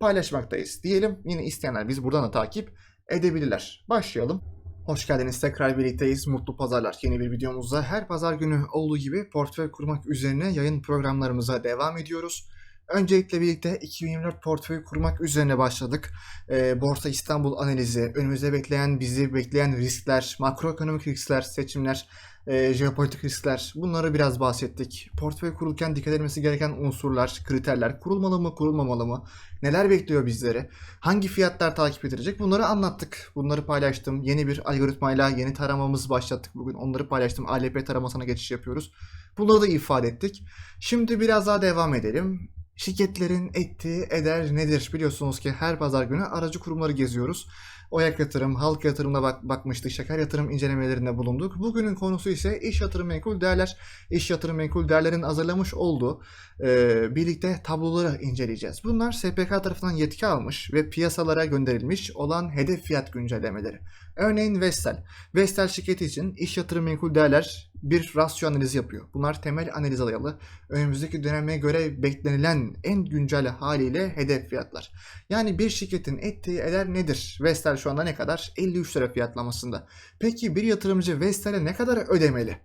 paylaşmaktayız diyelim. Yine isteyenler biz buradan da takip edebilirler. Başlayalım. Hoş geldiniz. Tekrar birlikteyiz. Mutlu pazarlar. Yeni bir videomuzda her pazar günü olduğu gibi portföy kurmak üzerine yayın programlarımıza devam ediyoruz. Öncelikle birlikte 2024 portföy kurmak üzerine başladık. Ee, Borsa İstanbul analizi, önümüzde bekleyen, bizi bekleyen riskler, makroekonomik riskler, seçimler, e, jeopolitik riskler bunları biraz bahsettik. Portföy kurulurken dikkat edilmesi gereken unsurlar, kriterler, kurulmalı mı, kurulmamalı mı, neler bekliyor bizleri, hangi fiyatlar takip edilecek bunları anlattık. Bunları paylaştım. Yeni bir algoritmayla yeni taramamız başlattık bugün. Onları paylaştım. ALP taramasına geçiş yapıyoruz. Bunları da ifade ettik. Şimdi biraz daha devam edelim. Şirketlerin ettiği eder nedir? Biliyorsunuz ki her pazar günü aracı kurumları geziyoruz. Oyak Yatırım, Halk Yatırım'da bak bakmıştık. Şeker Yatırım incelemelerinde bulunduk. Bugünün konusu ise iş yatırım menkul değerler. İş yatırım menkul değerlerin hazırlamış olduğu e, birlikte tabloları inceleyeceğiz. Bunlar SPK tarafından yetki almış ve piyasalara gönderilmiş olan hedef fiyat güncellemeleri. Örneğin Vestel. Vestel şirketi için iş yatırım menkul değerler bir rasyo analizi yapıyor. Bunlar temel analiz dayalı. Önümüzdeki döneme göre beklenilen en güncel haliyle hedef fiyatlar. Yani bir şirketin ettiği eder nedir? Vestel şu anda ne kadar? 53 lira fiyatlamasında. Peki bir yatırımcı Vestel'e ne kadar ödemeli?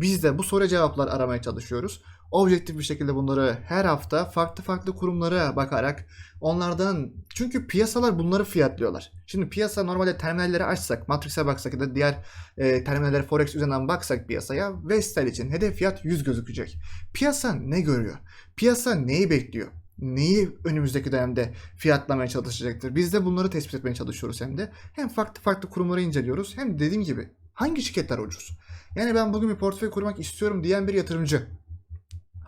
Biz de bu soru cevaplar aramaya çalışıyoruz. Objektif bir şekilde bunları her hafta farklı farklı kurumlara bakarak onlardan çünkü piyasalar bunları fiyatlıyorlar. Şimdi piyasa normalde terminalleri açsak, Matrix'e baksak ya da diğer e, terminallere Forex üzerinden baksak piyasaya Vestel için hedef fiyat 100 gözükecek. Piyasa ne görüyor? Piyasa neyi bekliyor? neyi önümüzdeki dönemde fiyatlamaya çalışacaktır. Biz de bunları tespit etmeye çalışıyoruz hem de. Hem farklı farklı kurumları inceliyoruz hem dediğim gibi hangi şirketler ucuz? Yani ben bugün bir portföy kurmak istiyorum diyen bir yatırımcı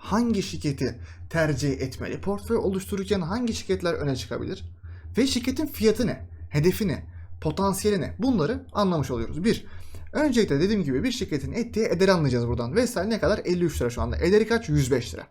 hangi şirketi tercih etmeli? Portföy oluştururken hangi şirketler öne çıkabilir? Ve şirketin fiyatı ne? Hedefi ne? Potansiyeli ne? Bunları anlamış oluyoruz. Bir, öncelikle dediğim gibi bir şirketin ettiği ederi anlayacağız buradan. Vestel ne kadar? 53 lira şu anda. Ederi kaç? 105 lira.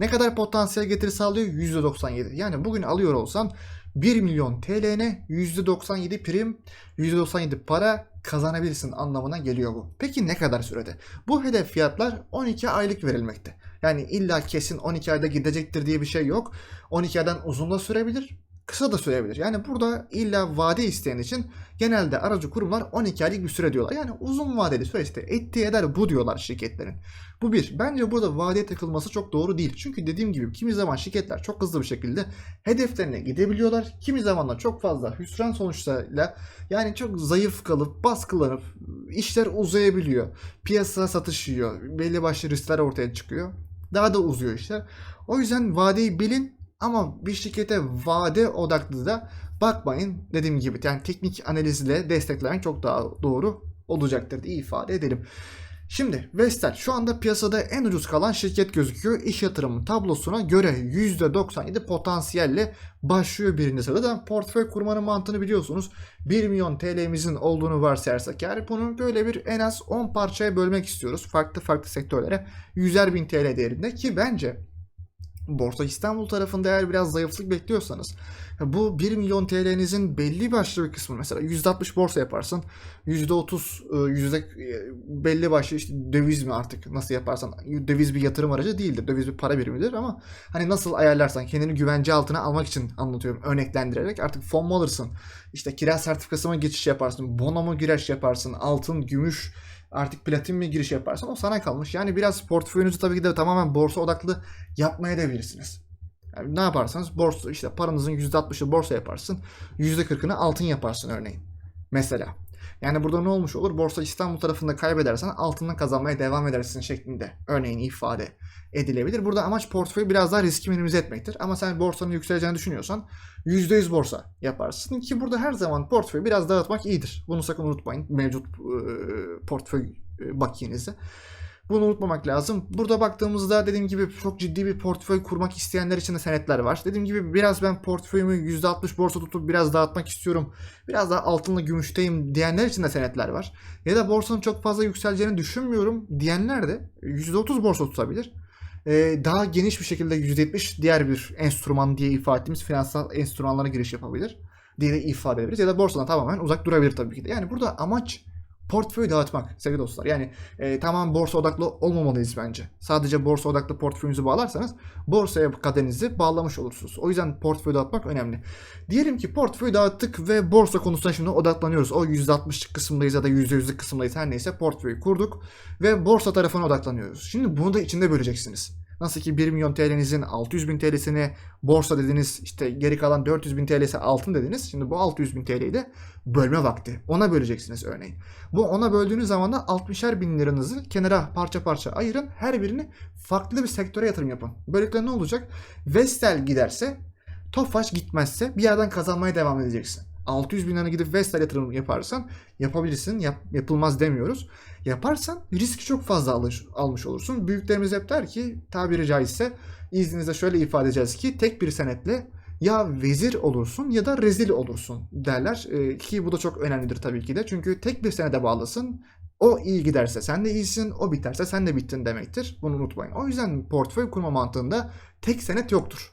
Ne kadar potansiyel getiri sağlıyor? %97. Yani bugün alıyor olsan 1 milyon TL'ne %97 prim, %97 para kazanabilirsin anlamına geliyor bu. Peki ne kadar sürede? Bu hedef fiyatlar 12 aylık verilmekte. Yani illa kesin 12 ayda gidecektir diye bir şey yok. 12 aydan uzun da sürebilir, kısa da sürebilir. Yani burada illa vade isteyen için genelde aracı kurumlar 12 aylık bir süre diyorlar. Yani uzun vadeli süreçte ettiği eder bu diyorlar şirketlerin. Bu bir. Bence burada vadeye takılması çok doğru değil. Çünkü dediğim gibi kimi zaman şirketler çok hızlı bir şekilde hedeflerine gidebiliyorlar. Kimi zaman da çok fazla hüsran sonuçlarıyla yani çok zayıf kalıp baskılanıp işler uzayabiliyor. Piyasa satışıyor. Belli başlı riskler ortaya çıkıyor. Daha da uzuyor işler. O yüzden vadeyi bilin ama bir şirkete vade odaklı da bakmayın. Dediğim gibi yani teknik analizle desteklemek çok daha doğru olacaktır diye ifade edelim. Şimdi Vestel şu anda piyasada en ucuz kalan şirket gözüküyor. İş yatırımı tablosuna göre %97 potansiyelle başlıyor birinci sırada. Portföy kurmanın mantığını biliyorsunuz. 1 milyon TL'mizin olduğunu varsayarsak yani bunu böyle bir en az 10 parçaya bölmek istiyoruz. Farklı farklı sektörlere 100'er bin TL değerinde ki bence Borsa İstanbul tarafında eğer biraz zayıflık bekliyorsanız bu 1 milyon TL'nizin belli başlı bir kısmı mesela %60 borsa yaparsın %30 yüzde e, belli başlı işte döviz mi artık nasıl yaparsan döviz bir yatırım aracı değildir döviz bir para birimidir ama hani nasıl ayarlarsan kendini güvence altına almak için anlatıyorum örneklendirerek artık fon mu alırsın işte kira sertifikası mı geçiş yaparsın bono mu giriş yaparsın altın gümüş artık platin mi giriş yaparsan o sana kalmış. Yani biraz portföyünüzü tabii ki de tamamen borsa odaklı yapmaya da bilirsiniz. Yani ne yaparsanız borsa işte paranızın %60'ı borsa yaparsın. %40'ını altın yaparsın örneğin. Mesela. Yani burada ne olmuş olur? Borsa İstanbul tarafında kaybedersen altından kazanmaya devam edersin şeklinde örneğin ifade edilebilir. Burada amaç portföyü biraz daha riski minimize etmektir. Ama sen borsanın yükseleceğini düşünüyorsan %100 borsa yaparsın ki burada her zaman portföyü biraz dağıtmak iyidir. Bunu sakın unutmayın mevcut e, portföy e, bakiyenizi. Bunu unutmamak lazım. Burada baktığımızda dediğim gibi çok ciddi bir portföy kurmak isteyenler için de senetler var. Dediğim gibi biraz ben portföyümü %60 borsa tutup biraz dağıtmak istiyorum. Biraz daha altınla gümüşteyim diyenler için de senetler var. Ya da borsanın çok fazla yükseleceğini düşünmüyorum diyenler de %30 borsa tutabilir. Ee, daha geniş bir şekilde %70 diğer bir enstrüman diye ifade ettiğimiz finansal enstrümanlara giriş yapabilir diye de ifade edebiliriz. Ya da borsadan tamamen uzak durabilir tabii ki de. Yani burada amaç portföyü dağıtmak sevgili dostlar. Yani e, tamam borsa odaklı olmamalıyız bence. Sadece borsa odaklı portföyünüzü bağlarsanız borsaya kaderinizi bağlamış olursunuz. O yüzden portföyü dağıtmak önemli. Diyelim ki portföyü dağıttık ve borsa konusuna şimdi odaklanıyoruz. O %60'lık kısımdayız ya da %100'lük kısımdayız her neyse portföyü kurduk ve borsa tarafına odaklanıyoruz. Şimdi bunu da içinde böleceksiniz. Nasıl ki 1 milyon TL'nizin 600 bin TL'sini borsa dediniz işte geri kalan 400 bin TL'si altın dediniz. Şimdi bu 600 bin TL'yi de bölme vakti. Ona böleceksiniz örneğin. Bu ona böldüğünüz zaman da 60'er bin liranızı kenara parça parça ayırın. Her birini farklı bir sektöre yatırım yapın. Böylelikle ne olacak? Vestel giderse Tofaş gitmezse bir yerden kazanmaya devam edeceksin. 600 bin lira gidip Vestel yatırım yaparsan yapabilirsin. Yap, yapılmaz demiyoruz. Yaparsan riski çok fazla alış, almış olursun. Büyüklerimiz hep der ki tabiri caizse izninizle şöyle ifade edeceğiz ki tek bir senetle ya vezir olursun ya da rezil olursun derler. Ee, ki bu da çok önemlidir tabii ki de. Çünkü tek bir senede bağlısın. O iyi giderse sen de iyisin, o biterse sen de bittin demektir. Bunu unutmayın. O yüzden portföy kurma mantığında tek senet yoktur.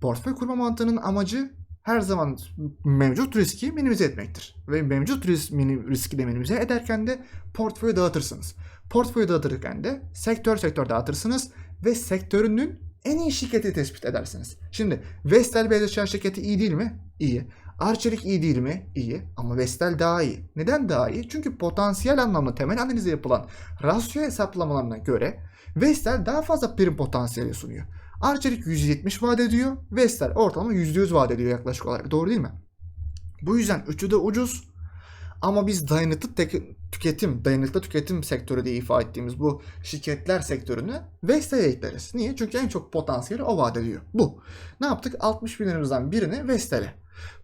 Portföy kurma mantığının amacı her zaman mevcut riski minimize etmektir. Ve mevcut risk, minim, riski de minimize ederken de portföyü dağıtırsınız. Portföyü dağıtırken de sektör sektör dağıtırsınız ve sektörünün en iyi şirketi tespit edersiniz. Şimdi Vestel Beyaz şirketi iyi değil mi? İyi. Arçelik iyi değil mi? İyi. Ama Vestel daha iyi. Neden daha iyi? Çünkü potansiyel anlamda temel analize yapılan rasyo hesaplamalarına göre Vestel daha fazla prim potansiyeli sunuyor. Arçelik 170 vaat ediyor. Vestel ortalama %100 vaat ediyor yaklaşık olarak. Doğru değil mi? Bu yüzden üçü de ucuz. Ama biz dayanıklı tüketim, dayanıklı tüketim sektörü diye ifade ettiğimiz bu şirketler sektörünü Vestel'e ekleriz. Niye? Çünkü en çok potansiyeli o vaat ediyor. Bu. Ne yaptık? 60 bin birini Vestel'e.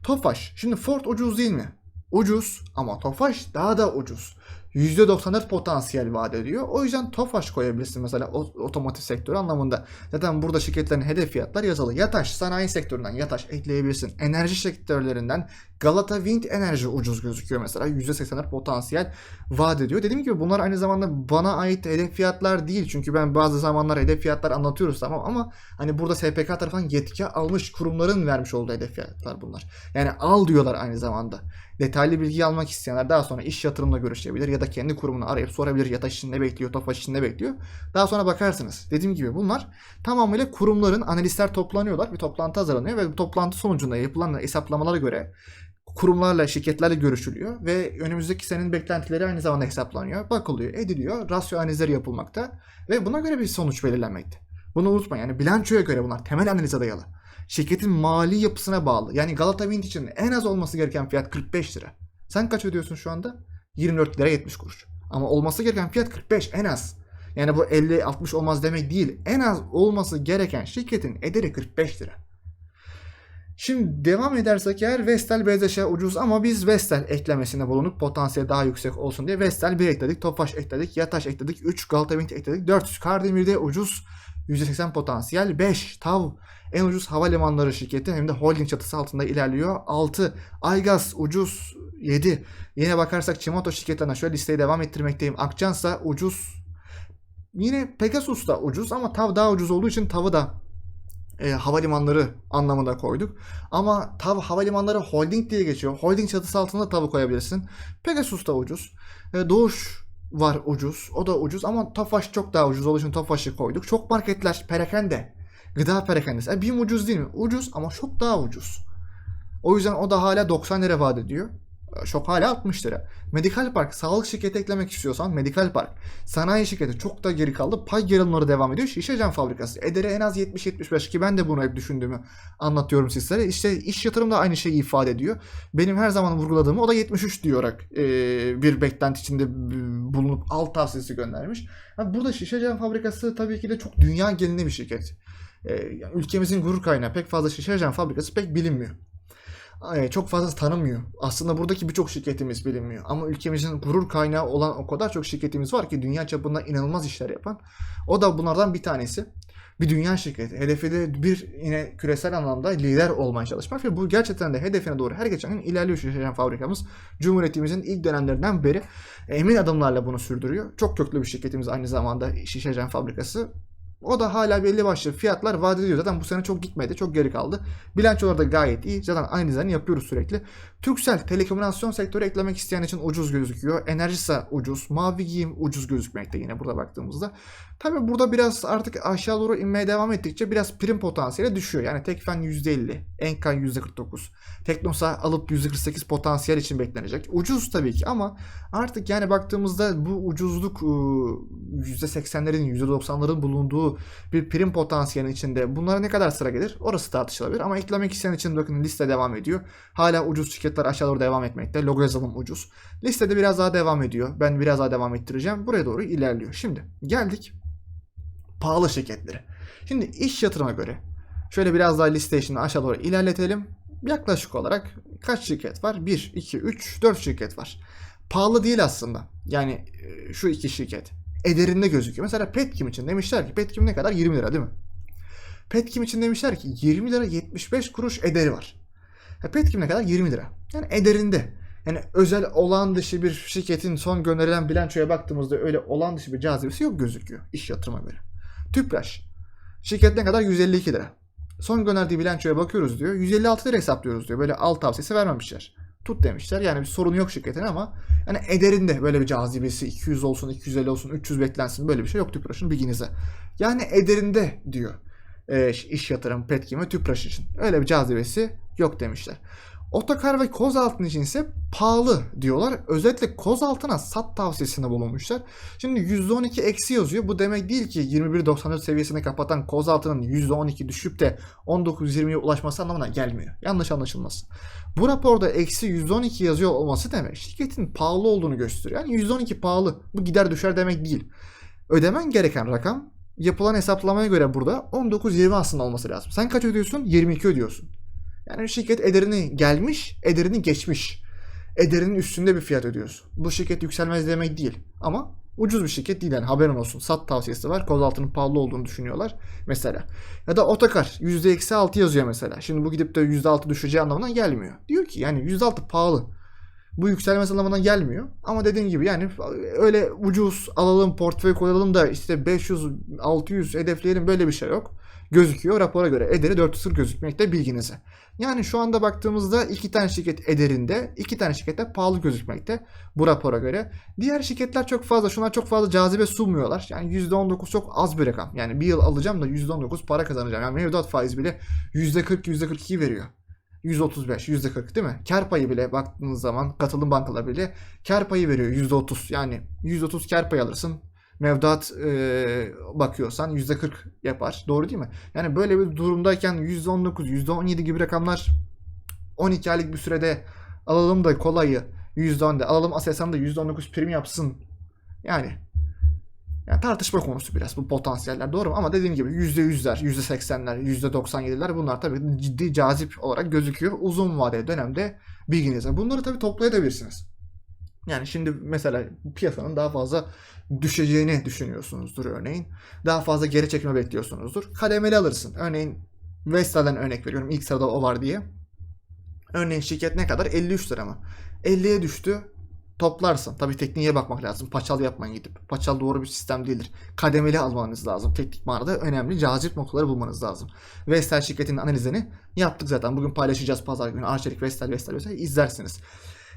Tofaş. Şimdi Ford ucuz değil mi? Ucuz ama Tofaş daha da ucuz. %94 potansiyel vaat ediyor. O yüzden Tofaş koyabilirsin mesela otomotiv sektörü anlamında. Zaten burada şirketlerin hedef fiyatlar yazılı. Yataş sanayi sektöründen Yataş ekleyebilirsin. Enerji sektörlerinden Galata Wind Enerji ucuz gözüküyor mesela. %84 potansiyel vaat ediyor. Dediğim gibi bunlar aynı zamanda bana ait hedef fiyatlar değil. Çünkü ben bazı zamanlar hedef fiyatlar anlatıyoruz tamam ama hani burada SPK tarafından yetki almış kurumların vermiş olduğu hedef fiyatlar bunlar. Yani al diyorlar aynı zamanda. Detaylı bilgi almak isteyenler daha sonra iş yatırımla görüşebilir ya da kendi kurumunu arayıp sorabilir. Yataş için ne bekliyor, Tofaş için ne bekliyor. Daha sonra bakarsınız. Dediğim gibi bunlar tamamıyla kurumların analistler toplanıyorlar. Bir toplantı hazırlanıyor ve bu toplantı sonucunda yapılan hesaplamalara göre kurumlarla, şirketlerle görüşülüyor ve önümüzdeki senenin beklentileri aynı zamanda hesaplanıyor, bakılıyor, ediliyor, rasyo analizleri yapılmakta ve buna göre bir sonuç belirlenmekte. Bunu unutmayın yani bilançoya göre bunlar temel analize dayalı. Şirketin mali yapısına bağlı. Yani Galata Wind için en az olması gereken fiyat 45 lira. Sen kaç ödüyorsun şu anda? 24 lira 70 kuruş. Ama olması gereken fiyat 45 en az. Yani bu 50-60 olmaz demek değil. En az olması gereken şirketin ederi 45 lira. Şimdi devam edersek eğer Vestel BZŞ ucuz ama biz Vestel eklemesinde bulunduk. Potansiyeli daha yüksek olsun diye Vestel 1 ekledik. Tofaş ekledik. Yataş ekledik. 3 Galata Wind ekledik. 4 Kardemir'de ucuz %80 potansiyel. 5 TAV en ucuz havalimanları şirketi hem de holding çatısı altında ilerliyor. 6 Aygaz ucuz 7. Yine bakarsak Çimoto şirketlerine şöyle listeyi devam ettirmekteyim. Akçansa ucuz. Yine Pegasus da ucuz ama TAV daha ucuz olduğu için TAV'ı da e, havalimanları anlamında koyduk. Ama TAV havalimanları holding diye geçiyor. Holding çatısı altında TAV'ı koyabilirsin. Pegasus da ucuz. E, Doğuş var ucuz. O da ucuz ama Tofaş çok daha ucuz olduğu için Tofaş'ı koyduk. Çok marketler perakende. Gıda perakendesi. E, BİM ucuz değil mi? Ucuz ama çok daha ucuz. O yüzden o da hala 90 lira vaat ediyor. E, Şok hala 60 lira. Medikal Park, sağlık şirketi eklemek istiyorsan Medikal Park. Sanayi şirketi çok da geri kaldı. Pay yarılmaları devam ediyor. Şişe cam fabrikası. Edere en az 70-75 ki ben de bunu hep düşündüğümü anlatıyorum sizlere. İşte iş yatırım da aynı şeyi ifade ediyor. Benim her zaman vurguladığımı o da 73 diyorak e, bir beklenti içinde bulunup alt tavsiyesi göndermiş. Ha, burada şişe cam fabrikası tabii ki de çok dünya genelinde bir şirket. E, ülkemizin gurur kaynağı pek fazla cam fabrikası pek bilinmiyor. Ay, çok fazla tanınmıyor. Aslında buradaki birçok şirketimiz bilinmiyor. Ama ülkemizin gurur kaynağı olan o kadar çok şirketimiz var ki dünya çapında inanılmaz işler yapan. O da bunlardan bir tanesi. Bir dünya şirketi. Hedefi de bir yine küresel anlamda lider olmaya çalışmak ve bu gerçekten de hedefine doğru her geçen gün ilerliyor Şişecam fabrikamız. Cumhuriyetimizin ilk dönemlerinden beri emin adımlarla bunu sürdürüyor. Çok köklü bir şirketimiz aynı zamanda Şişecam fabrikası. O da hala belli başlı fiyatlar vaat ediyor. Zaten bu sene çok gitmedi. Çok geri kaldı. Bilançolar da gayet iyi. Zaten aynı dizaynı yapıyoruz sürekli. Turkcell telekomünikasyon sektörü eklemek isteyen için ucuz gözüküyor. Enerjisa ucuz. Mavi giyim ucuz gözükmekte yine burada baktığımızda. Tabi burada biraz artık aşağı doğru inmeye devam ettikçe biraz prim potansiyeli düşüyor. Yani Tekfen %50, Enkan %49, Teknosa alıp %48 potansiyel için beklenecek. Ucuz tabii ki ama artık yani baktığımızda bu ucuzluk ıı, %80'lerin %90'ların bulunduğu bir prim potansiyelinin içinde bunlara ne kadar sıra gelir orası tartışılabilir. Ama eklemek isteyen için bakın liste devam ediyor. Hala ucuz şirketler aşağı doğru devam etmekte. Logo yazılım ucuz. Listede biraz daha devam ediyor. Ben biraz daha devam ettireceğim. Buraya doğru ilerliyor. Şimdi geldik pahalı şirketlere. Şimdi iş yatırıma göre şöyle biraz daha liste şimdi aşağı doğru ilerletelim. Yaklaşık olarak kaç şirket var? 1, 2, 3, 4 şirket var. Pahalı değil aslında. Yani e, şu iki şirket. Ederinde gözüküyor. Mesela Petkim için demişler ki Petkim ne kadar? 20 lira değil mi? Petkim için demişler ki 20 lira 75 kuruş ederi var. Petkim ne kadar? 20 lira. Yani ederinde. Yani özel olan dışı bir şirketin son gönderilen bilançoya baktığımızda öyle olan dışı bir cazibesi yok gözüküyor iş yatırıma göre. Tüpraş. Şirket ne kadar? 152 lira. Son gönderdiği bilançoya bakıyoruz diyor. 156 lira hesaplıyoruz diyor. Böyle alt tavsiyesi vermemişler. Tut demişler. Yani bir sorun yok şirketin ama yani ederinde böyle bir cazibesi 200 olsun, 250 olsun, 300 beklensin böyle bir şey yok Tüpraş'ın bilginize. Yani ederinde diyor e, iş yatırım Petkim ve Tüpraş için. Öyle bir cazibesi yok demişler. Otokar ve Kozaltın için ise pahalı diyorlar. Özellikle Kozaltın'a sat tavsiyesinde bulunmuşlar. Şimdi %12 eksi yazıyor. Bu demek değil ki 21.94 seviyesini kapatan Kozaltın'ın %12 düşüp de 19.20'ye ulaşması anlamına gelmiyor. Yanlış anlaşılmasın. Bu raporda eksi %12 yazıyor olması demek şirketin pahalı olduğunu gösteriyor. Yani %12 pahalı. Bu gider düşer demek değil. Ödemen gereken rakam yapılan hesaplamaya göre burada 19.20 aslında olması lazım. Sen kaç ödüyorsun? 22 ödüyorsun. Yani şirket ederini gelmiş, ederini geçmiş. Ederinin üstünde bir fiyat ödüyorsun. Bu şirket yükselmez demek değil. Ama ucuz bir şirket değil yani haberin olsun. Sat tavsiyesi var. Kozaltı'nın pahalı olduğunu düşünüyorlar mesela. Ya da Otokar %-6 yazıyor mesela. Şimdi bu gidip de %6 düşeceği anlamına gelmiyor. Diyor ki yani %6 pahalı. Bu yükselmesi anlamına gelmiyor. Ama dediğim gibi yani öyle ucuz alalım portföy koyalım da işte 500-600 hedefleyelim böyle bir şey yok. Gözüküyor rapora göre. Ederi 440 gözükmekte bilginize. Yani şu anda baktığımızda iki tane şirket ederinde, iki tane şirket de pahalı gözükmekte bu rapora göre. Diğer şirketler çok fazla, şuna çok fazla cazibe sunmuyorlar. Yani %19 çok az bir rakam. Yani bir yıl alacağım da %19 para kazanacağım. Yani mevduat faiz bile %40, %42 veriyor. 135, %40 değil mi? Kar payı bile baktığınız zaman katılım bankaları bile kar payı veriyor %30. Yani %30 kar payı alırsın. Mevduat e, bakıyorsan %40 yapar. Doğru değil mi? Yani böyle bir durumdayken %19, %17 gibi rakamlar 12 aylık bir sürede alalım da kolayı %10'da alalım Aselsan da %19 prim yapsın. Yani Yani tartışma konusu biraz bu potansiyeller doğru mu? Ama dediğim gibi %100'ler, %80'ler, %97'ler bunlar tabii ciddi cazip olarak gözüküyor. Uzun vadeli dönemde bilginize. Bunları tabii toplayabilirsiniz. Yani şimdi mesela piyasanın daha fazla düşeceğini düşünüyorsunuzdur örneğin. Daha fazla geri çekme bekliyorsunuzdur. Kademeli alırsın. Örneğin Vestel'den örnek veriyorum. İlk sırada o var diye. Örneğin şirket ne kadar? 53 lira mı? 50'ye düştü. Toplarsın. Tabii tekniğe bakmak lazım. Paçal yapmayın gidip. Paçal doğru bir sistem değildir. Kademeli almanız lazım. Teknik manada önemli cazip noktaları bulmanız lazım. Vestel şirketinin analizini yaptık zaten. Bugün paylaşacağız pazar günü. Arçelik, Vestel, Vestel, Vestel izlersiniz.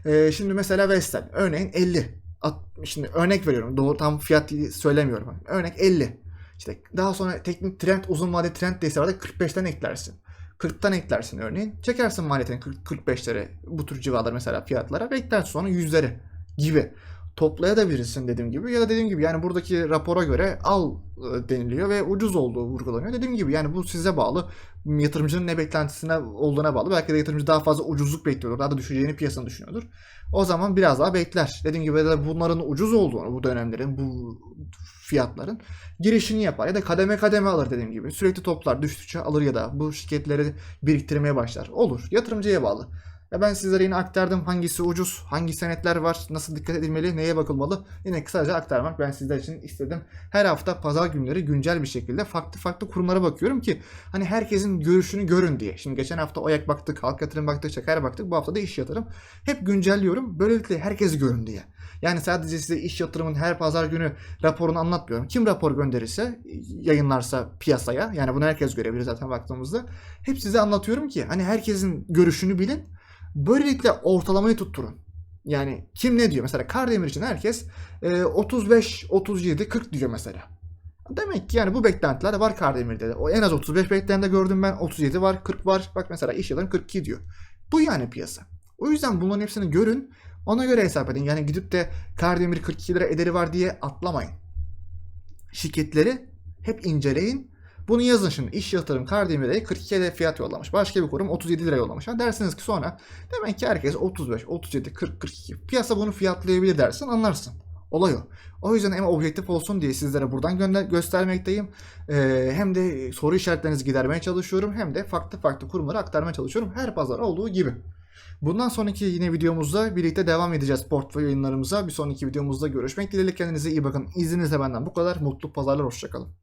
Ee, şimdi mesela Vestel. Örneğin 50. At, şimdi örnek veriyorum. Doğru tam fiyat söylemiyorum. Örnek 50. İşte daha sonra teknik trend uzun vade trend değilse arada 45'ten eklersin. 40'tan eklersin örneğin. Çekersin maliyetini 40 45'lere bu tür civarlar mesela fiyatlara ve eklersin sonra yüzlere gibi. Toplayabilirsin dediğim gibi ya da dediğim gibi yani buradaki rapora göre al e, deniliyor ve ucuz olduğu vurgulanıyor. Dediğim gibi yani bu size bağlı. Yatırımcının ne beklentisine olduğuna bağlı. Belki de yatırımcı daha fazla ucuzluk bekliyordur. Daha da düşeceğini piyasanın düşünüyordur. O zaman biraz daha bekler. Dediğim gibi de bunların ucuz olduğunu bu dönemlerin bu fiyatların girişini yapar ya da kademe kademe alır dediğim gibi. Sürekli toplar düştükçe alır ya da bu şirketleri biriktirmeye başlar. Olur. Yatırımcıya bağlı. Ya ben sizlere yine aktardım hangisi ucuz, hangi senetler var, nasıl dikkat edilmeli, neye bakılmalı. Yine kısaca aktarmak ben sizler için istedim. Her hafta pazar günleri güncel bir şekilde farklı farklı kurumlara bakıyorum ki hani herkesin görüşünü görün diye. Şimdi geçen hafta OYAK baktık, Halk Yatırım baktık, Çeker baktık. Bu hafta da iş yatırım. Hep güncelliyorum. Böylelikle herkes görün diye. Yani sadece size iş yatırımın her pazar günü raporunu anlatmıyorum. Kim rapor gönderirse, yayınlarsa piyasaya, yani bunu herkes görebilir zaten baktığımızda. Hep size anlatıyorum ki hani herkesin görüşünü bilin. Böylelikle ortalamayı tutturun. Yani kim ne diyor? Mesela Kardemir için herkes e, 35, 37, 40 diyor mesela. Demek ki yani bu beklentiler var Kardemir'de de. O en az 35 beklentide gördüm ben. 37 var, 40 var. Bak mesela iş yılın 42 diyor. Bu yani piyasa. O yüzden bunların hepsini görün. Ona göre hesap edin. Yani gidip de Kardemir 42 lira ederi var diye atlamayın. Şirketleri hep inceleyin. Bunu yazın şimdi. İş yatırım Kardemir'e 42 lira fiyat yollamış. Başka bir kurum 37 lira yollamış. Ha dersiniz ki sonra demek ki herkes 35, 37, 40, 42. Piyasa bunu fiyatlayabilir dersin anlarsın. Olay o. O yüzden hem objektif olsun diye sizlere buradan gönder göstermekteyim. Ee, hem de soru işaretlerinizi gidermeye çalışıyorum. Hem de farklı farklı kurumlara aktarmaya çalışıyorum. Her pazar olduğu gibi. Bundan sonraki yine videomuzda birlikte devam edeceğiz portföy yayınlarımıza. Bir sonraki videomuzda görüşmek dileğiyle kendinize iyi bakın. İzninizle benden bu kadar. Mutlu pazarlar, hoşçakalın.